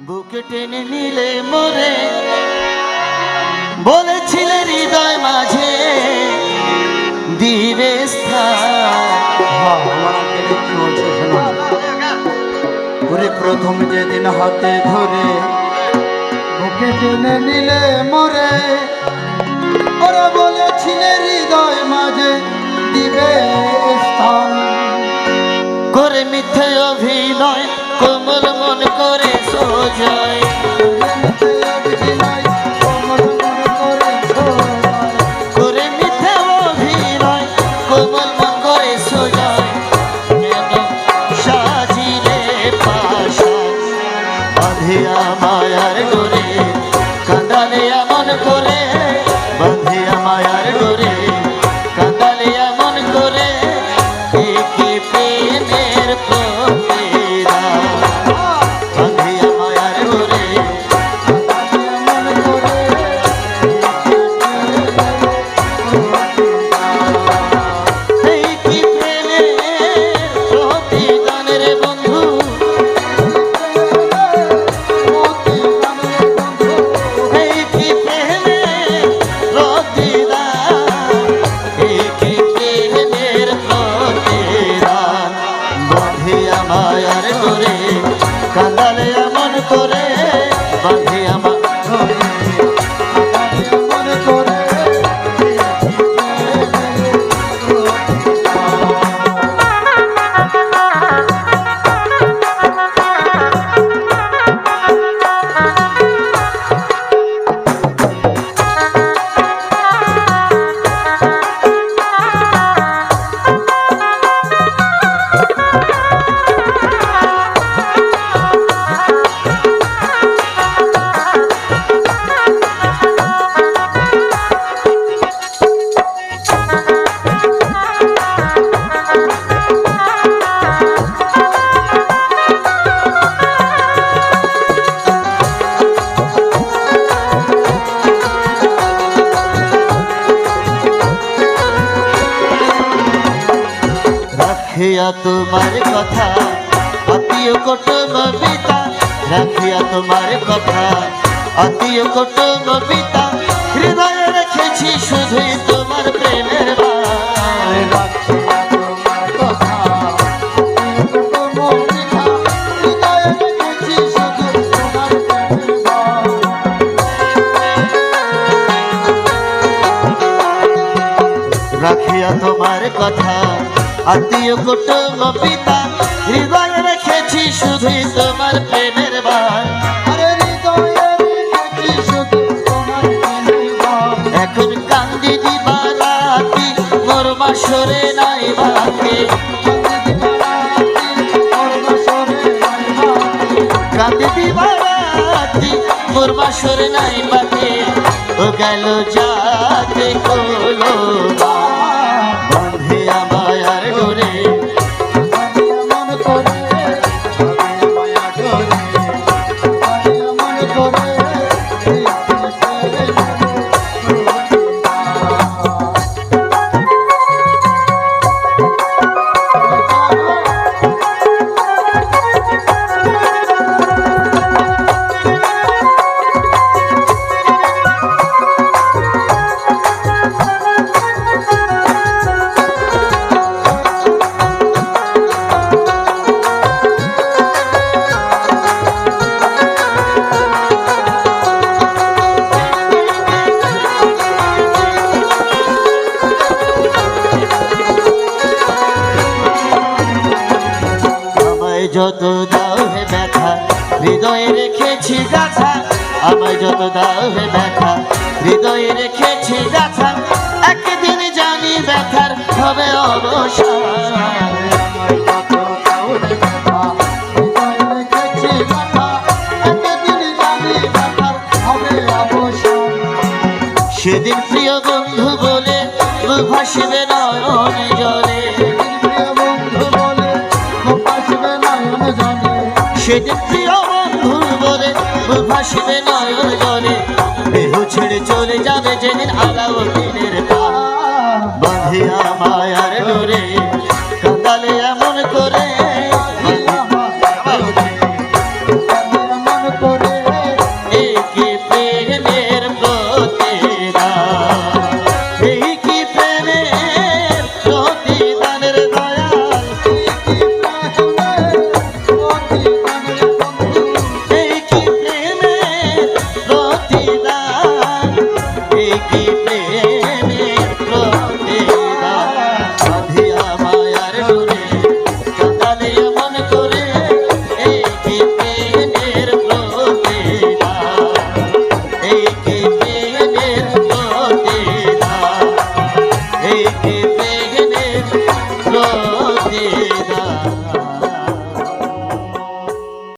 বুকে টেনে নিলে মরে। বলেছিলে হৃদয় মাঝে দিবে ওরে প্রথম যেদিন হাতে ধরে বুকে টেনে নিলে মরে। ওরা বলেছিলে হৃদয় মাঝে দিবে স্থান। করে মিথ্যে অভিনয় माया মায়ার করে কাঁদালে আমার করে রাখিয়া তোমার কথা আত্মীয় কুটুম পিতা রাখিয়া তোমার কথা আত্মীয় কুটুম পিতা হৃদয়ে রেখেছি শুধুই তোমার প্রেমের। রাখিয়া তোমার কথা আত্মীয় কুটুম পিতা হৃদয়ে রেখেছি শুধুই তোমার প্রেমের বাণ। এখন কান্দি দিবা রাতি মোর বাসরে নাই বাকি কান্দি দিবা রাতি মোর বাসরে নাই বাকি ও গেল যাতে কোলো বন্ধে যত দাও হে ব্যথা, হৃদয়ে রেখেছি গাথা। আমায় যত দাও হে ব্যথা, হৃদয়ে রেখেছি গাথা। একদিন জানি ব্যথার হবে অবসান। সেদিন প্রিয় বন্ধু বলে ভাসবে নয়ন জলে। সেদিন প্রিয় বন্ধুর বলে ভাসবে নয়ন জলে। দেহ ছেড়ে চলে যাবে যেদিন আলাউদ্দিনের